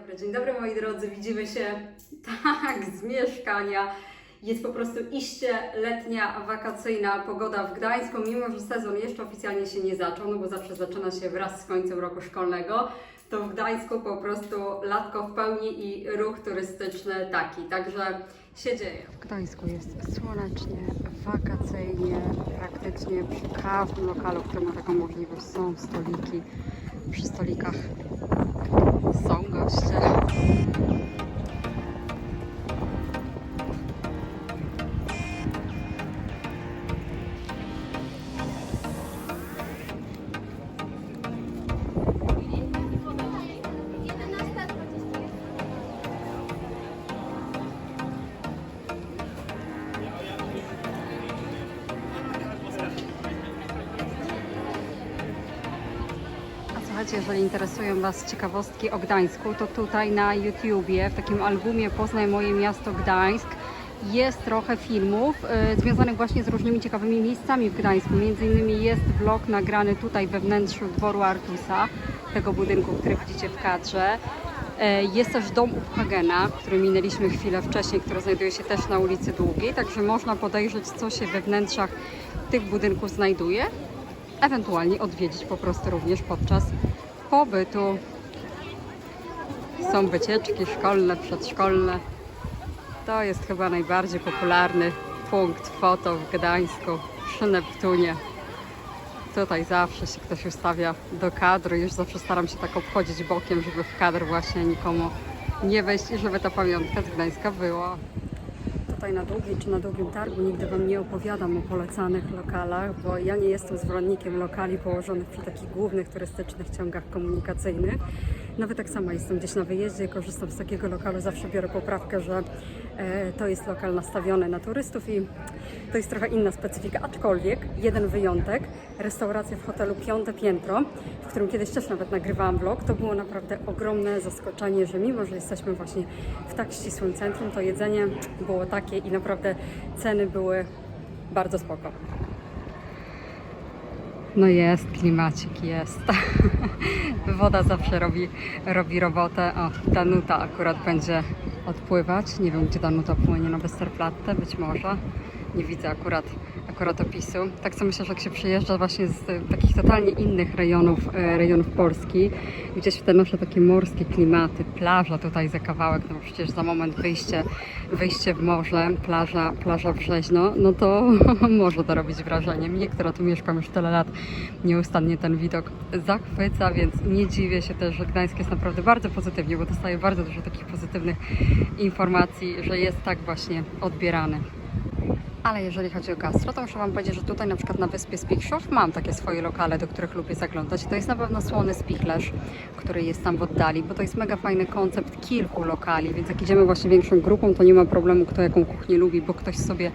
dobry, dzień dobry moi drodzy. Widzimy się tak z mieszkania. Jest po prostu iście letnia, wakacyjna pogoda w Gdańsku, mimo że sezon jeszcze oficjalnie się nie zaczął, no bo zawsze zaczyna się wraz z końcem roku szkolnego. To w Gdańsku po prostu latko w pełni i ruch turystyczny taki, także się dzieje. W Gdańsku jest słonecznie, wakacyjnie, praktycznie przy każdym lokalu, który ma taką możliwość są stoliki. Przy stolikach są goście. Słuchajcie, jeżeli interesują Was ciekawostki o Gdańsku, to tutaj na YouTubie, w takim albumie Poznaj moje miasto Gdańsk, jest trochę filmów y, związanych właśnie z różnymi ciekawymi miejscami w Gdańsku. Między innymi jest vlog nagrany tutaj we wnętrzu dworu Artusa, tego budynku, który widzicie w kadrze. E, Jest też dom Uphagena, który minęliśmy chwilę wcześniej, który znajduje się też na ulicy Długiej, także można podejrzeć, co się we wnętrzach tych budynków znajduje ewentualnie odwiedzić po prostu również podczas pobytu. Są wycieczki szkolne, przedszkolne. To jest chyba najbardziej popularny punkt foto w Gdańsku przy Neptunie. Tutaj zawsze się ktoś ustawia do kadru. Już zawsze staram się tak obchodzić bokiem, żeby w kadr właśnie nikomu nie wejść i żeby ta pamiątka z Gdańska była tutaj na długim czy na długim targu nigdy Wam nie opowiadam o polecanych lokalach, bo ja nie jestem zwolennikiem lokali położonych przy takich głównych turystycznych ciągach komunikacyjnych. Nawet tak sama jestem gdzieś na wyjeździe korzystam z takiego lokalu, zawsze biorę poprawkę, że e, to jest lokal nastawiony na turystów i to jest trochę inna specyfika, aczkolwiek jeden wyjątek, restauracja w hotelu Piąte Piętro, w którym kiedyś też nawet nagrywałam vlog, to było naprawdę ogromne zaskoczenie, że mimo, że jesteśmy właśnie w tak ścisłym centrum, to jedzenie było takie i naprawdę ceny były bardzo spoko. No jest, klimacik jest. Woda zawsze robi, robi robotę. O, Danuta akurat będzie odpływać. Nie wiem, gdzie Danuta płynie na Westerplatte, być może. Nie widzę akurat, akurat opisu. Tak sobie myślę, że jak się przyjeżdża właśnie z e, takich totalnie innych rejonów, e, rejonów Polski, gdzieś w te nasze takie morskie klimaty, plaża tutaj za kawałek, no bo przecież za moment wyjście, wyjście w morze, plaża, plaża Brzeźno, no to może to robić wrażenie. Mnie, która tu mieszkam już tyle lat, nieustannie ten widok zachwyca, więc nie dziwię się też, że Gdańsk jest naprawdę bardzo pozytywnie, bo dostaję bardzo dużo takich pozytywnych informacji, że jest tak właśnie odbierany. Ale jeżeli chodzi o gastro, to muszę Wam powiedzieć, że tutaj na przykład na wyspie Spichrzów mam takie swoje lokale, do których lubię zaglądać. To jest na pewno Słony Spichlerz, który jest tam w oddali, bo to jest mega fajny koncept kilku lokali, więc jak idziemy właśnie większą grupą, to nie ma problemu, kto jaką kuchnię lubi, bo ktoś sobie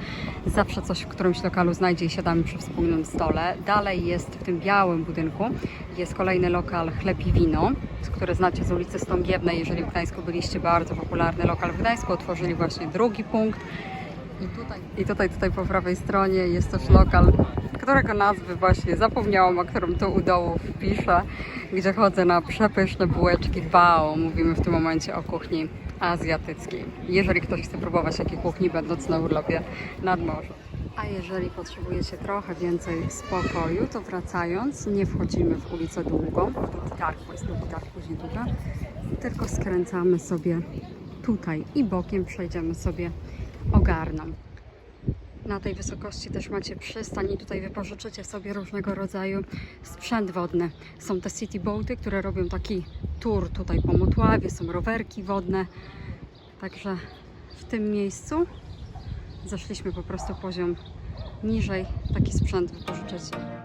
zawsze coś w którymś lokalu znajdzie i siadamy przy wspólnym stole. Dalej jest w tym białym budynku, jest kolejny lokal Chleb i Wino, który znacie z ulicy Stągiewnej, jeżeli w Gdańsku byliście, bardzo popularny lokal w Gdańsku, otworzyli właśnie drugi punkt. I tutaj, I tutaj, tutaj po prawej stronie jest też lokal, którego nazwy właśnie zapomniałam, o którym tu u dołu wpiszę, gdzie chodzę na przepyszne bułeczki bao. Mówimy w tym momencie o kuchni azjatyckiej. Jeżeli ktoś chce próbować takiej kuchni, będąc na urlopie nad morzem. A jeżeli potrzebujecie trochę więcej spokoju, to wracając, nie wchodzimy w ulicę długą, długi targ, bo jest długi później długa, tylko skręcamy sobie tutaj i bokiem przejdziemy sobie ogarną. Na tej wysokości też macie przystań i tutaj wypożyczycie sobie różnego rodzaju sprzęt wodny. Są te city boaty, które robią taki tour tutaj po Motławie, są rowerki wodne. Także w tym miejscu zeszliśmy po prostu poziom niżej. Taki sprzęt wypożyczycie.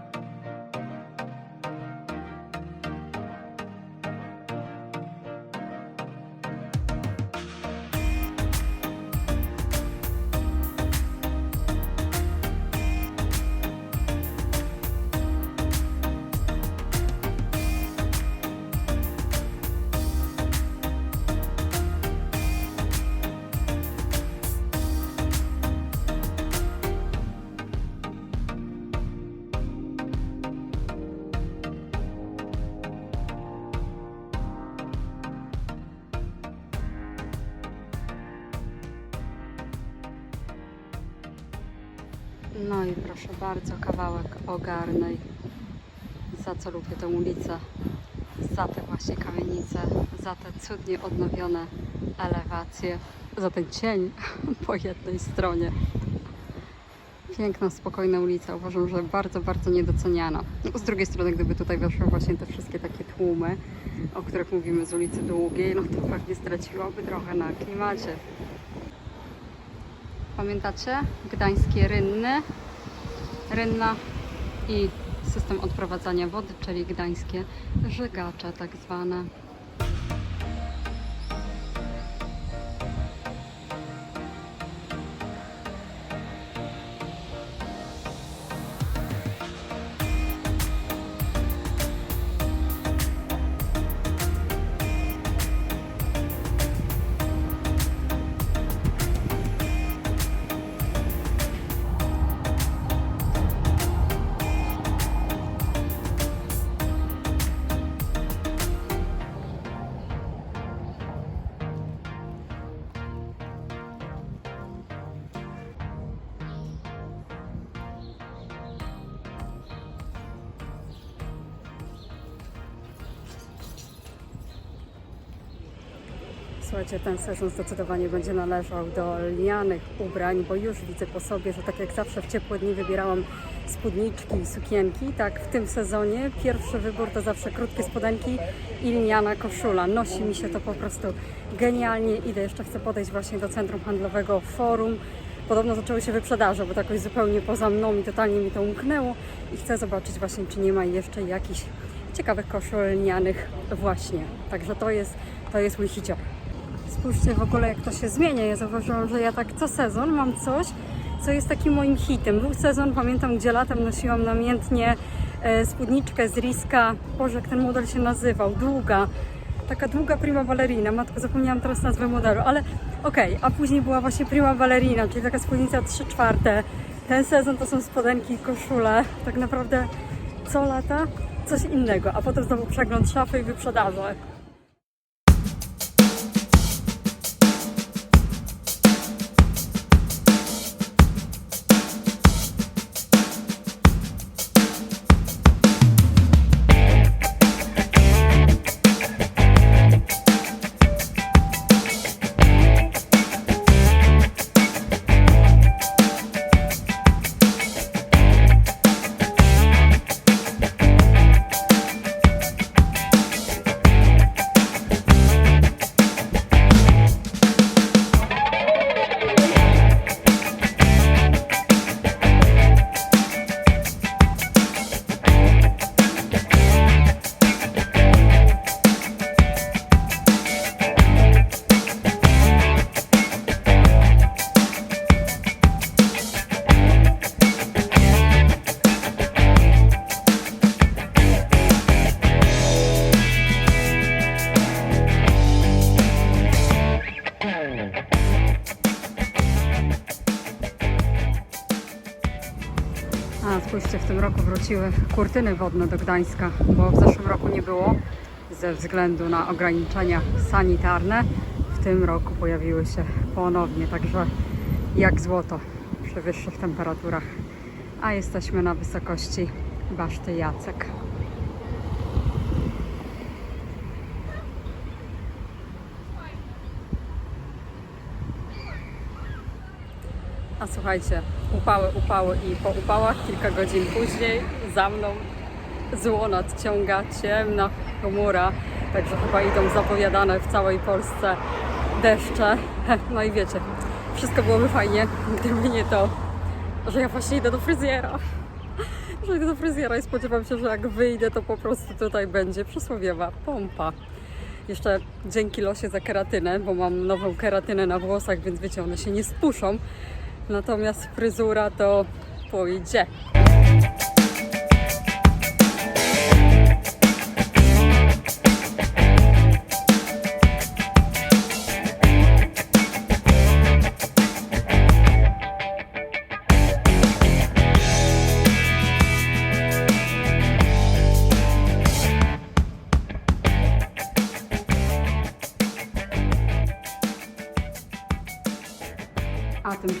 Proszę bardzo, kawałek ogarnej. Za co lubię tę ulicę? Za te właśnie kamienice, za te cudnie odnowione elewacje, za ten cień po jednej stronie. Piękna, spokojna ulica. Uważam, że bardzo, bardzo niedoceniana. No, z drugiej strony, gdyby tutaj weszły właśnie te wszystkie takie tłumy, o których mówimy z ulicy Długiej, no to pewnie straciłoby trochę na klimacie. Pamiętacie? Gdańskie Rynny, Rynna i system odprowadzania wody, czyli gdańskie żegacze tak zwane. Słuchajcie, ten sezon zdecydowanie będzie należał do lnianych ubrań, bo już widzę po sobie, że tak jak zawsze w ciepłe dni wybierałam spódniczki i sukienki, tak w tym sezonie pierwszy wybór to zawsze krótkie spodenki i lniana koszula. Nosi mi się to po prostu genialnie. Idę jeszcze, chcę podejść właśnie do centrum handlowego Forum. Podobno zaczęły się wyprzedaże, bo to jakoś zupełnie poza mną i totalnie mi to umknęło i chcę zobaczyć właśnie, czy nie ma jeszcze jakichś ciekawych koszul lnianych właśnie. Także to jest, to jest mój hicior. Spójrzcie w ogóle jak to się zmienia. Ja zauważyłam, że ja tak co sezon mam coś, co jest takim moim hitem. Był sezon, pamiętam, gdzie latem nosiłam namiętnie e, spódniczkę z Riska. Boże, jak ten model się nazywał? Długa. Taka długa prima ballerina. Matko, zapomniałam teraz nazwę modelu, ale okej. A później była właśnie prima ballerina, czyli taka spódnica 3 czwarte. Ten sezon to są spodenki i koszule. Tak naprawdę co lata coś innego, a potem znowu przegląd szafy i wyprzedaże. Roku wróciły kurtyny wodne do Gdańska, bo w zeszłym roku nie było ze względu na ograniczenia sanitarne. W tym roku pojawiły się ponownie, także jak złoto przy wyższych temperaturach. A jesteśmy na wysokości Baszty Jacek. A słuchajcie, upały, upały i po upałach kilka godzin później za mną zło nadciąga ciemna chmura, także chyba idą zapowiadane w całej Polsce deszcze. No i wiecie, wszystko byłoby fajnie, gdyby nie to, że ja właśnie idę do fryzjera. Że idę do fryzjera i spodziewam się, że jak wyjdę, to po prostu tutaj będzie przysłowiowa pompa. Jeszcze dzięki losie za keratynę, bo mam nową keratynę na włosach, więc wiecie, one się nie spuszczą. Natomiast fryzura to pójdzie.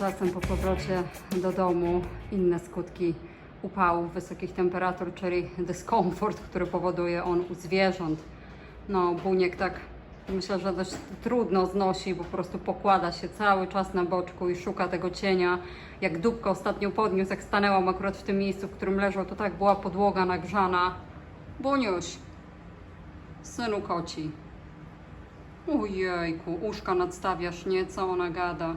Tymczasem po powrocie do domu inne skutki upałów, wysokich temperatur, czyli dyskomfort, który powoduje on u zwierząt. No, Buniek tak myślę, że dość trudno znosi, bo po prostu pokłada się cały czas na boczku i szuka tego cienia. Jak dupkę ostatnio podniósł, jak stanęłam akurat w tym miejscu, w którym leżał, to tak była podłoga nagrzana. Buniuś, synu koci. Ojejku, uszka nadstawiasz, nie? Co ona gada?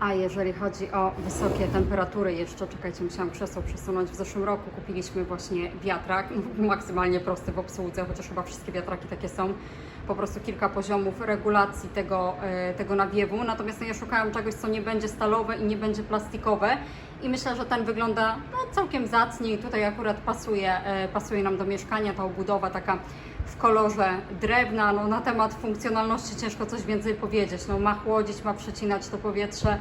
A jeżeli chodzi o wysokie temperatury, jeszcze czekajcie, musiałam krzesło przesunąć. W zeszłym roku kupiliśmy właśnie wiatrak, maksymalnie prosty w obsłudze, chociaż chyba wszystkie wiatraki takie są. Po prostu kilka poziomów regulacji tego, e, tego nawiewu. Natomiast no, ja szukałam czegoś, co nie będzie stalowe i nie będzie plastikowe. I myślę, że ten wygląda no, całkiem zacnie i tutaj akurat pasuje, e, pasuje nam do mieszkania ta obudowa taka w kolorze drewna. No, na temat funkcjonalności ciężko coś więcej powiedzieć. No, ma chłodzić, ma przecinać to powietrze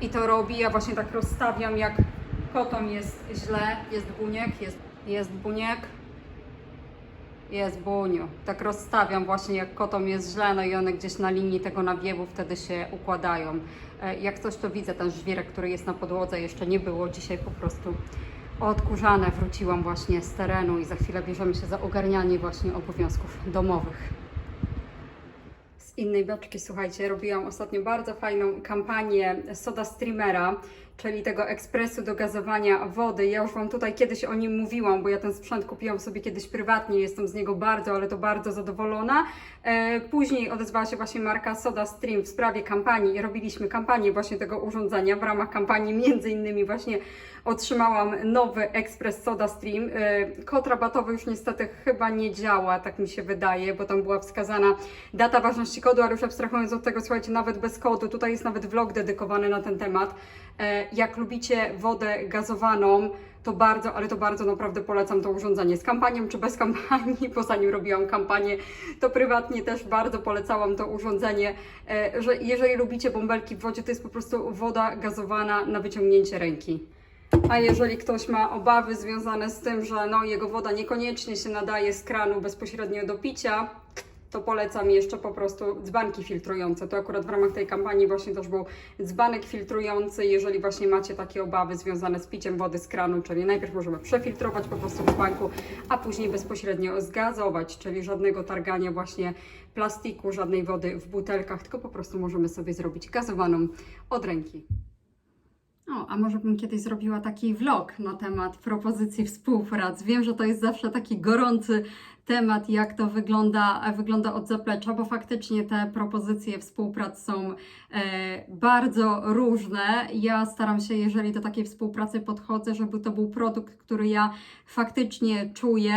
i to robi. Ja właśnie tak rozstawiam, jak kotom jest źle, jest buniek, jest, jest buniek, jest buniu. Tak rozstawiam właśnie, jak kotom jest źle, no i one gdzieś na linii tego nawiewu wtedy się układają. E, Jak coś to widzę, ten żwirek, który jest na podłodze, jeszcze nie było dzisiaj po prostu odkurzane. Wróciłam właśnie z terenu i za chwilę bierzemy się za ogarnianie właśnie obowiązków domowych. Z innej beczki, słuchajcie, robiłam ostatnio bardzo fajną kampanię Soda Streamera, czyli tego ekspresu do gazowania wody. Ja już Wam tutaj kiedyś o nim mówiłam, bo ja ten sprzęt kupiłam sobie kiedyś prywatnie, jestem z niego bardzo, ale to bardzo zadowolona. E, Później odezwała się właśnie marka Soda Stream w sprawie kampanii i robiliśmy kampanię właśnie tego urządzenia. W ramach kampanii między innymi właśnie otrzymałam nowy ekspres Soda Stream. E, Kod rabatowy już niestety chyba nie działa, tak mi się wydaje, bo tam była wskazana data ważności kodu, ale już abstrahując od tego, słuchajcie, nawet bez kodu, tutaj jest nawet vlog dedykowany na ten temat. E, Jak lubicie wodę gazowaną, to bardzo, ale to bardzo naprawdę polecam to urządzenie z kampanią czy bez kampanii, bo zanim robiłam kampanię, to prywatnie też bardzo polecałam to urządzenie, e, że jeżeli lubicie bąbelki w wodzie, to jest po prostu woda gazowana na wyciągnięcie ręki. A jeżeli ktoś ma obawy związane z tym, że no, jego woda niekoniecznie się nadaje z kranu bezpośrednio do picia, to polecam jeszcze po prostu dzbanki filtrujące. To akurat w ramach tej kampanii właśnie też był dzbanek filtrujący, jeżeli właśnie macie takie obawy związane z piciem wody z kranu, czyli najpierw możemy przefiltrować po prostu w dzbanku, a później bezpośrednio zgazować, czyli żadnego targania właśnie plastiku, żadnej wody w butelkach, tylko po prostu możemy sobie zrobić gazowaną od ręki. O, a może bym kiedyś zrobiła taki vlog na temat propozycji współprac. Wiem, że to jest zawsze taki gorący temat, jak to wygląda, wygląda od zaplecza, bo faktycznie te propozycje współprac są e, bardzo różne. Ja staram się, jeżeli do takiej współpracy podchodzę, żeby to był produkt, który ja faktycznie czuję.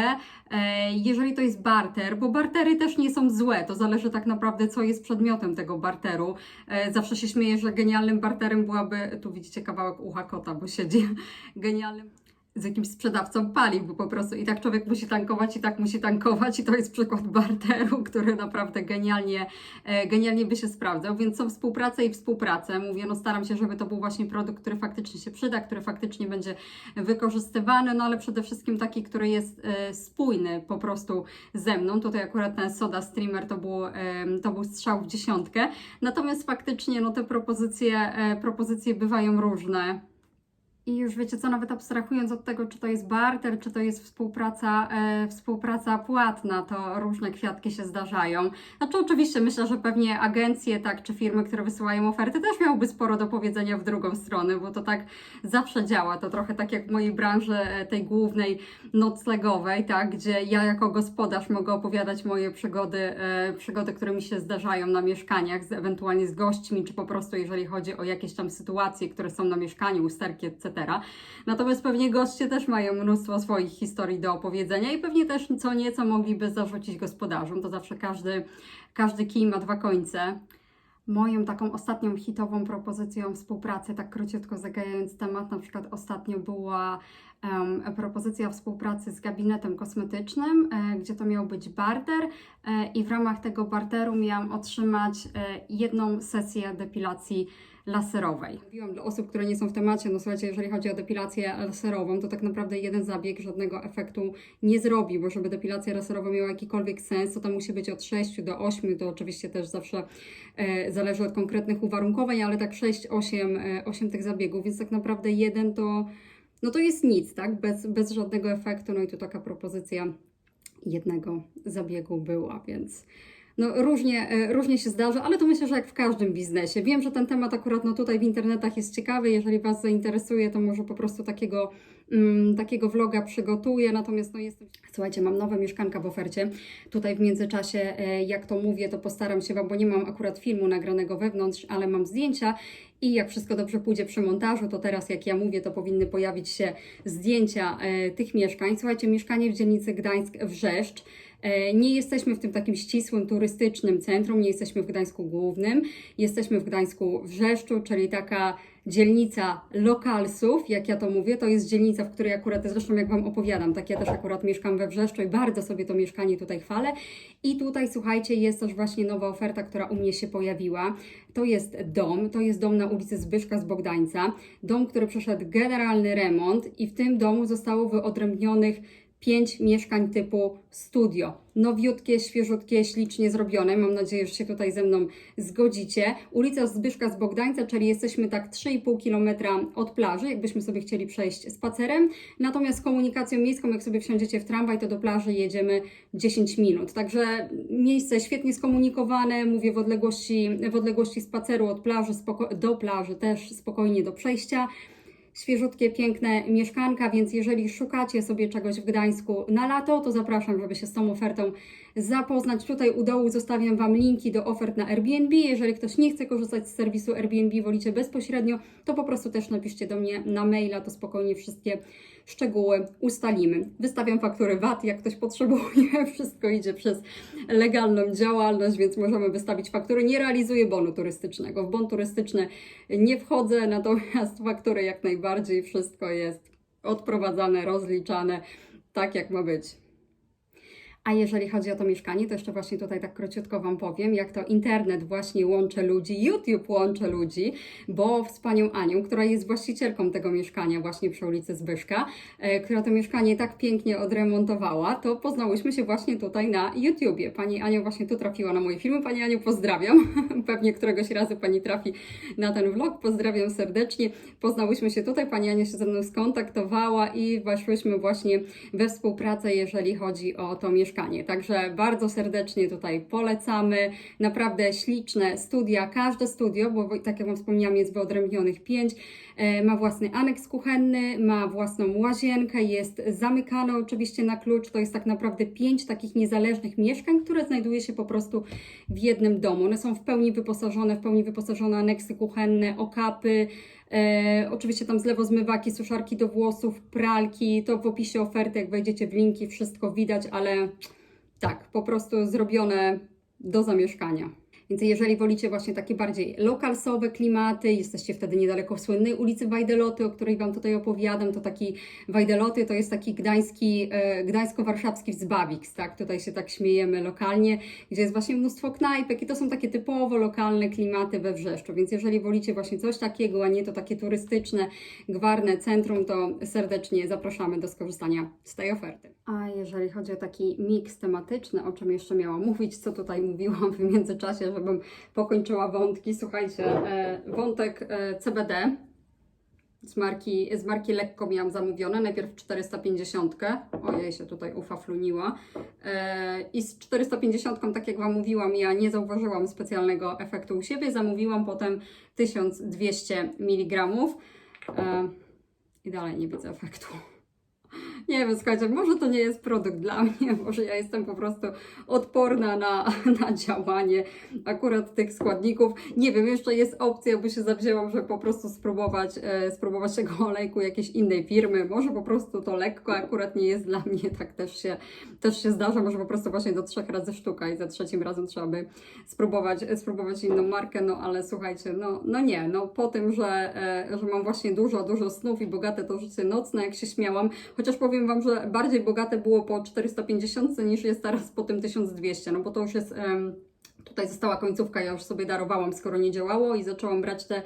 E, jeżeli to jest barter, bo bartery też nie są złe, to zależy tak naprawdę, co jest przedmiotem tego barteru. E, zawsze się śmieję, że genialnym barterem byłaby, tu widzicie kawałek ucha kota, bo siedzi genialnym z jakimś sprzedawcą paliw, bo po prostu i tak człowiek musi tankować, i tak musi tankować, i to jest przykład barteru, który naprawdę genialnie, e, genialnie by się sprawdzał, więc są współpraca i współpracę. Mówię, no staram się, żeby to był właśnie produkt, który faktycznie się przyda, który faktycznie będzie wykorzystywany, no ale przede wszystkim taki, który jest e, spójny po prostu ze mną. Tutaj akurat ten Soda Streamer to był, em, to był strzał w dziesiątkę, natomiast faktycznie no te propozycje, e, propozycje bywają różne. I już wiecie co, nawet abstrahując od tego, czy to jest barter, czy to jest współpraca, e, współpraca płatna, to różne kwiatki się zdarzają. Znaczy oczywiście myślę, że pewnie agencje, tak, czy firmy, które wysyłają oferty, też miałyby sporo do powiedzenia w drugą stronę, bo to tak zawsze działa. To trochę tak jak w mojej branży e, tej głównej noclegowej, tak, gdzie ja jako gospodarz mogę opowiadać moje przygody, e, przygody, które mi się zdarzają na mieszkaniach, z, ewentualnie z gośćmi, czy po prostu jeżeli chodzi o jakieś tam sytuacje, które są na mieszkaniu, usterki, etc. Natomiast pewnie goście też mają mnóstwo swoich historii do opowiedzenia i pewnie też co nieco mogliby zarzucić gospodarzom. To zawsze każdy, każdy kij ma dwa końce. Moją taką ostatnią hitową propozycją współpracy, tak króciutko zagajając temat, na przykład ostatnio była em, propozycja współpracy z gabinetem kosmetycznym, e, gdzie to miał być barter e, i w ramach tego barteru miałam otrzymać e, jedną sesję depilacji laserowej. Mówiłam dla osób, które nie są w temacie, no słuchajcie, jeżeli chodzi o depilację laserową, to tak naprawdę jeden zabieg żadnego efektu nie zrobi, bo żeby depilacja laserowa miała jakikolwiek sens, to tam musi być od 6 do 8, to oczywiście też zawsze e, zależy od konkretnych uwarunkowań, ale tak 6, 8, e, 8 tych zabiegów, więc tak naprawdę jeden to, no to jest nic, tak, bez, bez żadnego efektu, no i tu taka propozycja jednego zabiegu była, więc no różnie, e, różnie się zdarza, ale to myślę, że jak w każdym biznesie. Wiem, że ten temat akurat no tutaj w internetach jest ciekawy, jeżeli Was zainteresuje, to może po prostu takiego, mm, takiego vloga przygotuję, natomiast no jestem... Słuchajcie, mam nowe mieszkanka w ofercie. Tutaj w międzyczasie, e, jak to mówię, to postaram się Wam, bo nie mam akurat filmu nagranego wewnątrz, ale mam zdjęcia i jak wszystko dobrze pójdzie przy montażu, to teraz jak ja mówię, to powinny pojawić się zdjęcia e, tych mieszkań. Słuchajcie, mieszkanie w dzielnicy Gdańsk-Wrzeszcz. E, Nie jesteśmy w tym takim ścisłym turystycznym centrum, nie jesteśmy w Gdańsku Głównym, jesteśmy w Gdańsku Wrzeszczu, czyli taka dzielnica lokalsów, jak ja to mówię, to jest dzielnica, w której akurat, zresztą jak Wam opowiadam, tak ja też akurat mieszkam we Wrzeszczu i bardzo sobie to mieszkanie tutaj chwalę. I tutaj, słuchajcie, jest też właśnie nowa oferta, która u mnie się pojawiła. To jest dom, to jest dom na ulicy Zbyszka z Bogdańca, dom, który przeszedł generalny remont i w tym domu zostało wyodrębnionych pięć mieszkań typu studio. Nowiutkie, świeżutkie, ślicznie zrobione. Mam nadzieję, że się tutaj ze mną zgodzicie. Ulica Zbyszka z Bogdańca, czyli jesteśmy tak 3,5 km od plaży, jakbyśmy sobie chcieli przejść spacerem. Natomiast komunikacją miejską, jak sobie wsiądziecie w tramwaj, to do plaży jedziemy 10 minut. Także miejsce świetnie skomunikowane, mówię w odległości, w odległości spaceru od plaży do plaży też spokojnie do przejścia świeżutkie, piękne mieszkanka, więc jeżeli szukacie sobie czegoś w Gdańsku na lato, to zapraszam, żeby się z tą ofertą zapoznać. Tutaj u dołu zostawiam Wam linki do ofert na Airbnb. Jeżeli ktoś nie chce korzystać z serwisu Airbnb, wolicie bezpośrednio, to po prostu też napiszcie do mnie na maila, to spokojnie wszystkie szczegóły ustalimy. Wystawiam faktury VAT, jak ktoś potrzebuje, wszystko idzie przez legalną działalność, więc możemy wystawić faktury. Nie realizuję bonu turystycznego. W bon turystyczny nie wchodzę, natomiast faktury jak najbardziej, wszystko jest odprowadzane, rozliczane tak, jak ma być. A jeżeli chodzi o to mieszkanie, to jeszcze właśnie tutaj tak króciutko Wam powiem, jak to internet właśnie łączy ludzi, YouTube łączy ludzi, bo z panią Anią, która jest właścicielką tego mieszkania właśnie przy ulicy Zbyszka, e, która to mieszkanie tak pięknie odremontowała, to poznałyśmy się właśnie tutaj na YouTubie. Pani Ania właśnie tu trafiła na moje filmy. Pani Aniu, pozdrawiam. Pewnie któregoś razu Pani trafi na ten vlog. Pozdrawiam serdecznie. Poznałyśmy się tutaj, Pani Ania się ze mną skontaktowała i weszłyśmy właśnie we współpracę, jeżeli chodzi o to mieszkanie. Także bardzo serdecznie tutaj polecamy. Naprawdę śliczne studia. Każde studio, bo tak jak Wam wspomniałam, jest wyodrębnionych pięć, e, ma własny aneks kuchenny, ma własną łazienkę, jest zamykane oczywiście na klucz. To jest tak naprawdę pięć takich niezależnych mieszkań, które znajduje się po prostu w jednym domu. One są w pełni wyposażone, w pełni wyposażone aneksy kuchenne, okapy, E, oczywiście tam zlewozmywaki, suszarki do włosów, pralki, to w opisie oferty, jak wejdziecie w linki, wszystko widać, ale tak, po prostu zrobione do zamieszkania. Więc jeżeli wolicie właśnie takie bardziej lokalsowe klimaty, jesteście wtedy niedaleko słynnej ulicy Wajdeloty, o której Wam tutaj opowiadam, to taki Wajdeloty to jest taki gdański, e, gdańsko-warszawski wzbawiks, tak? Tutaj się tak śmiejemy lokalnie, gdzie jest właśnie mnóstwo knajpek i to są takie typowo lokalne klimaty we Wrzeszczu, więc jeżeli wolicie właśnie coś takiego, a nie to takie turystyczne, gwarne centrum, to serdecznie zapraszamy do skorzystania z tej oferty. A jeżeli chodzi o taki miks tematyczny, o czym jeszcze miałam mówić, co tutaj mówiłam w międzyczasie, żebym pokończyła wątki. Słuchajcie, e, wątek e, CBD z marki, z marki Lekko miałam zamówione, najpierw 450, ojej się tutaj ufafluniła. E, i z 450, tak jak Wam mówiłam, ja nie zauważyłam specjalnego efektu u siebie, zamówiłam potem 1200 mg i dalej nie widzę efektu. Nie wiem, słuchajcie, może to nie jest produkt dla mnie, może ja jestem po prostu odporna na, na działanie akurat tych składników. Nie wiem, jeszcze jest opcja, by się zawzięłam, żeby po prostu spróbować, e, spróbować tego olejku jakiejś innej firmy. Może po prostu to lekko akurat nie jest dla mnie, tak też się, też się zdarza, może po prostu właśnie do trzech razy sztuka i za trzecim razem trzeba by spróbować, spróbować inną markę, no ale słuchajcie, no, no nie, no po tym, że, e, że mam właśnie dużo, dużo snów i bogate to życie nocne, jak się śmiałam, chociaż powiem Wam, że bardziej bogate było po 450 niż jest teraz po tym 1200, no bo to już jest... Tutaj została końcówka, ja już sobie darowałam, skoro nie działało i zaczęłam brać te,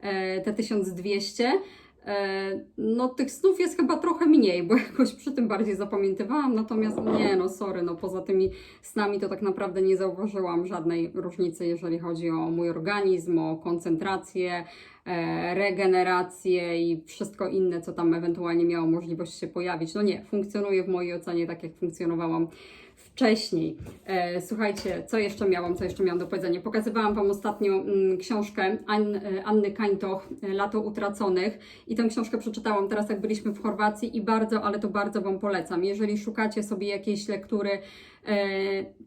e, te 1200. E, No tych snów jest chyba trochę mniej, bo jakoś przy tym bardziej zapamiętywałam, natomiast nie no sorry, no poza tymi snami to tak naprawdę nie zauważyłam żadnej różnicy, jeżeli chodzi o mój organizm, o koncentrację, regenerację i wszystko inne, co tam ewentualnie miało możliwość się pojawić. No nie, funkcjonuje w mojej ocenie tak, jak funkcjonowałam wcześniej. E, słuchajcie, co jeszcze miałam, co jeszcze miałam do powiedzenia? Pokazywałam Wam ostatnio mm, książkę e, Anny Kańtoch, e, Lato Utraconych i tę książkę przeczytałam teraz, jak byliśmy w Chorwacji i bardzo, ale to bardzo Wam polecam. Jeżeli szukacie sobie jakiejś lektury, e,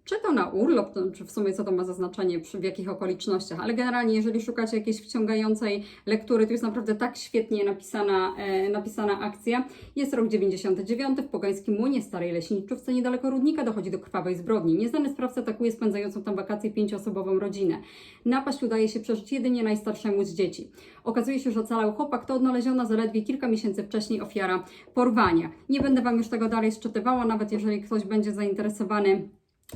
czy to na urlop, czy w sumie co to ma za znaczenie, w jakich okolicznościach, ale generalnie jeżeli szukacie jakiejś wciągającej lektury, to jest naprawdę tak świetnie napisana, e, napisana akcja. Jest rok 99, w Pogańskim Młynie, starej leśniczówce niedaleko Rudnika, dochodzi do krwawej zbrodni. Nieznany sprawca atakuje spędzającą tam wakacje pięcioosobową rodzinę. Napaść udaje się przeżyć jedynie najstarszemu z dzieci. Okazuje się, że ocalał chłopak to odnaleziona zaledwie kilka miesięcy wcześniej ofiara porwania. Nie będę Wam już tego dalej szczytywała, nawet jeżeli ktoś będzie zainteresowany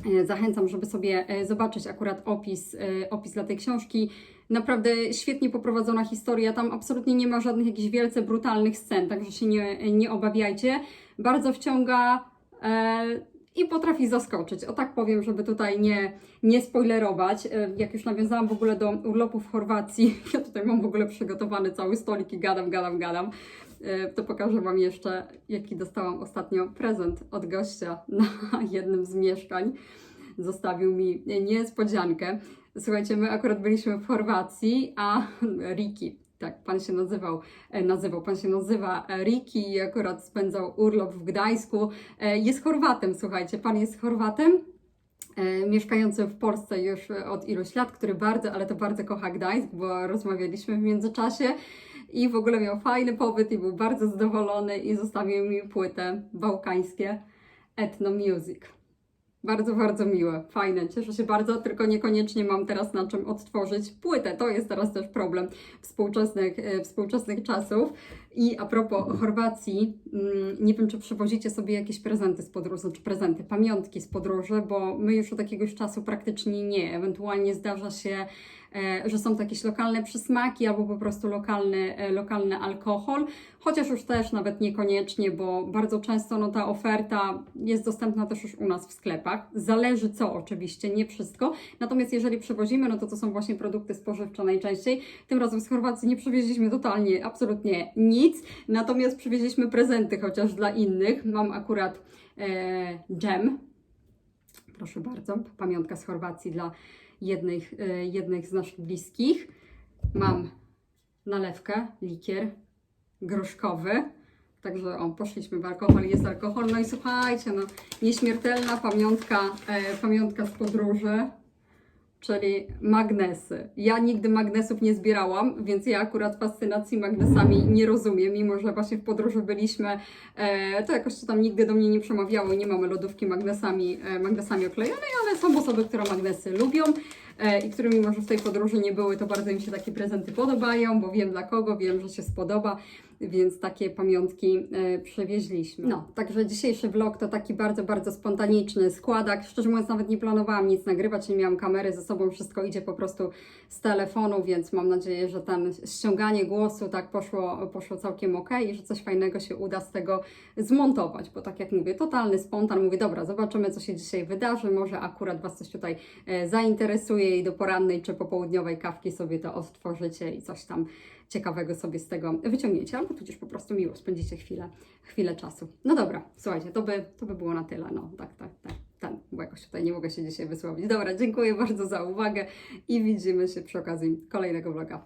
E, Zachęcam, żeby sobie e, zobaczyć akurat opis, e, opis dla tej książki. Naprawdę świetnie poprowadzona historia. Tam absolutnie nie ma żadnych jakichś wielce brutalnych scen, także się nie, nie obawiajcie. Bardzo wciąga i potrafi zaskoczyć. O tak powiem, żeby tutaj nie, nie spoilerować. Jak już nawiązałam w ogóle do urlopu w Chorwacji, ja tutaj mam w ogóle przygotowany cały stolik i gadam, gadam, gadam to pokażę Wam jeszcze, jaki dostałam ostatnio prezent od gościa na jednym z mieszkań. Zostawił mi niespodziankę. Słuchajcie, my akurat byliśmy w Chorwacji, a Riki, tak pan się nazywał, e, nazywał, pan się nazywa e, Riki i akurat spędzał urlop w Gdańsku. E, Jest Chorwatem, słuchajcie, pan jest Chorwatem, e, mieszkający w Polsce już e, od iluś lat, który bardzo, ale to bardzo kocha Gdańsk, bo rozmawialiśmy w międzyczasie i w ogóle miał fajny pobyt i był bardzo zadowolony i zostawił mi płytę bałkańskie Ethno Music. Bardzo, bardzo miłe, fajne, cieszę się bardzo, tylko niekoniecznie mam teraz na czym odtworzyć płytę. To jest teraz też problem współczesnych, e, współczesnych czasów. I a propos Chorwacji, mm, nie wiem, czy przywozicie sobie jakieś prezenty z podróży, znaczy prezenty, pamiątki z podróży, bo my już od jakiegoś czasu praktycznie nie. Ewentualnie zdarza się, e, że są jakieś lokalne przysmaki albo po prostu lokalny, e, lokalny alkohol, chociaż już też nawet niekoniecznie, bo bardzo często no, ta oferta jest dostępna też już u nas w sklepach. Zależy co oczywiście, nie wszystko. Natomiast jeżeli przewozimy, no to to są właśnie produkty spożywcze najczęściej. Tym razem z Chorwacji nie przywieźliśmy totalnie, absolutnie nic. Natomiast przywieźliśmy prezenty chociaż dla innych. Mam akurat e, dżem. Proszę bardzo, pamiątka z Chorwacji dla jednych, e, jednych z naszych bliskich. Mam nalewkę, likier groszkowy. Także o, poszliśmy w alkohol, jest alkohol. No i słuchajcie, no, nieśmiertelna pamiątka, e, pamiątka z podróży, czyli magnesy. Ja nigdy magnesów nie zbierałam, więc ja akurat fascynacji magnesami nie rozumiem, mimo że właśnie w podróży byliśmy, e, to jakoś to tam nigdy do mnie nie przemawiało, nie mamy lodówki magnesami, e, magnesami oklejonej, ale są osoby, które magnesy lubią e, i które mimo, że w tej podróży nie były, to bardzo im się takie prezenty podobają, bo wiem dla kogo, wiem, że się spodoba, więc takie pamiątki e, przewieźliśmy. No, także dzisiejszy vlog to taki bardzo, bardzo spontaniczny składak. Szczerze mówiąc, nawet nie planowałam nic nagrywać, nie miałam kamery ze sobą, wszystko idzie po prostu z telefonu, więc mam nadzieję, że ten ściąganie głosu tak poszło, poszło całkiem ok i że coś fajnego się uda z tego zmontować, bo tak jak mówię, totalny spontan. Mówię, dobra, zobaczymy, co się dzisiaj wydarzy. Może akurat Was coś tutaj e, zainteresuje i do porannej czy popołudniowej kawki sobie to odtworzycie i coś tam ciekawego sobie z tego wyciągniecie, albo tudzież po prostu miło spędzicie chwilę, chwilę czasu. No dobra, słuchajcie, to by, to by było na tyle. No tak, tak, tak. Ten, bo jakoś tutaj nie mogę się dzisiaj wysłowić. Dobra, dziękuję bardzo za uwagę i widzimy się przy okazji kolejnego vloga.